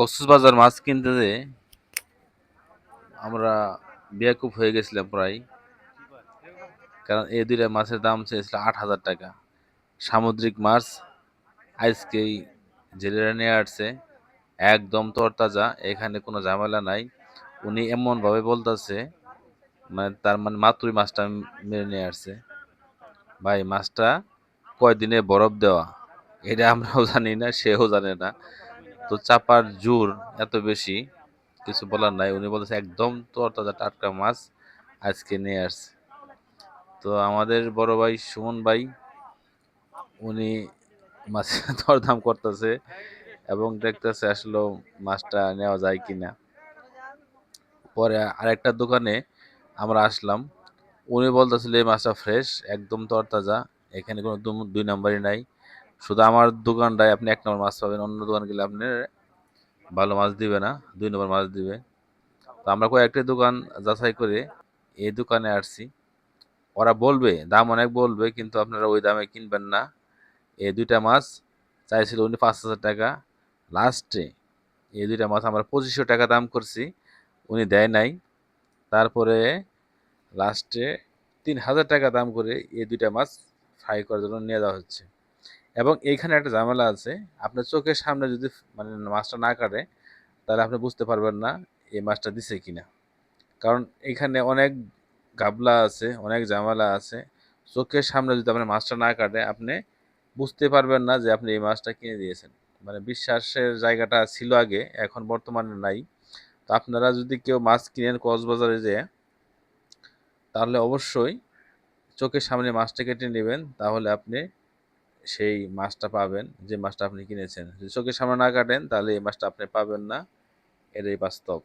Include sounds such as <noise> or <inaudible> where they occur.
কক্সবাজার মাছ কিনতে যে আমরা বেয়াকুব হয়ে গেছিলাম প্রায়। কারণ এই দুইটা মাছের দাম চেয়েছিল আট হাজার টাকা। সামুদ্রিক মাছ আজকেই জেলেরা নিয়ে আসছে। একদম তরতাজা, এখানে কোনো ঝামেলা নাই। উনি এমনভাবে বলতেছে মানে তার মানে মাত্রই মাছটা মেরে নিয়ে আসছে। ভাই, মাছটা কয়দিনে বরফ দেওয়া? এটা আমরাও জানি না, সেও জানে না। তো চাপার জোর এত বেশি, কিছু বলার নাই। উনি বলতেছে, একদম তরতাজা টাটকা মাছ আজকে নিয়ে আসছে। তো আমাদের বড় ভাই সুমন ভাই, উনি মাছের <laughs> দরদাম করতেছে এবং দেখতেছে আসলে মাছটা নেওয়া যায় কিনা। পরে আরেকটা দোকানে আমরা আসলাম, উনি বলতেছিল, এই মাছটা ফ্রেশ একদম তরতাজা এখানে কোনো দুই নাম্বারই নাই। শুধু আমার দোকানটায় আপনি এক নম্বর মাছ পাবেন, অন্য দোকান গেলে আপনি ভালো মাছ দিবে না, দুই নম্বর মাছ দিবে। তো আমরা কয়েকটি দোকান যাচাই করে এই দোকানে আসছি। ওরা বলবে, দাম অনেক বলবে, কিন্তু আপনারা ওই দামে কিনবেন না। এই দুইটা মাছ চাইছিল উনি পাঁচ হাজার টাকা। লাস্টে এই দুইটা মাছ আমরা পঁচিশশো টাকা দাম করছি, উনি দেয় নাই। তারপরে লাস্টে তিন হাজার টাকা দাম করে এই দুইটা মাছ ফ্রাই করার জন্য নিয়ে যাওয়া হচ্ছে। এবং এইখানে একটা ঝামেলা আছে। আপনার চোখের সামনে যদি মানে মাছটা না কাটে, তাহলে আপনি বুঝতে পারবেন না এই মাছটা দিছে কিনা। কারণ এখানে অনেক গাবলা আছে, অনেক ঝামেলা আছে। চোখের সামনে যদি আপনার মাছটা না কাটে, আপনি বুঝতে পারবেন না যে আপনি এই মাছটা কিনে দিয়েছেন। মানে বিশ্বাসের জায়গাটা ছিল আগে, এখন বর্তমানে নাই। তো আপনারা যদি কেউ মাছ কিনেন কক্সবাজারে যেয়ে তাহলে অবশ্যই চোখের সামনে মাছটা কেটে নেবেন। তাহলে আপনি সেই মাছটা পাবেন, যে মাছটা আপনি কিনেছেন। যদি চোখের সামনে না কাটেন, তাহলে এই মাছটা আপনি পাবেন না। এটাই বাস্তব।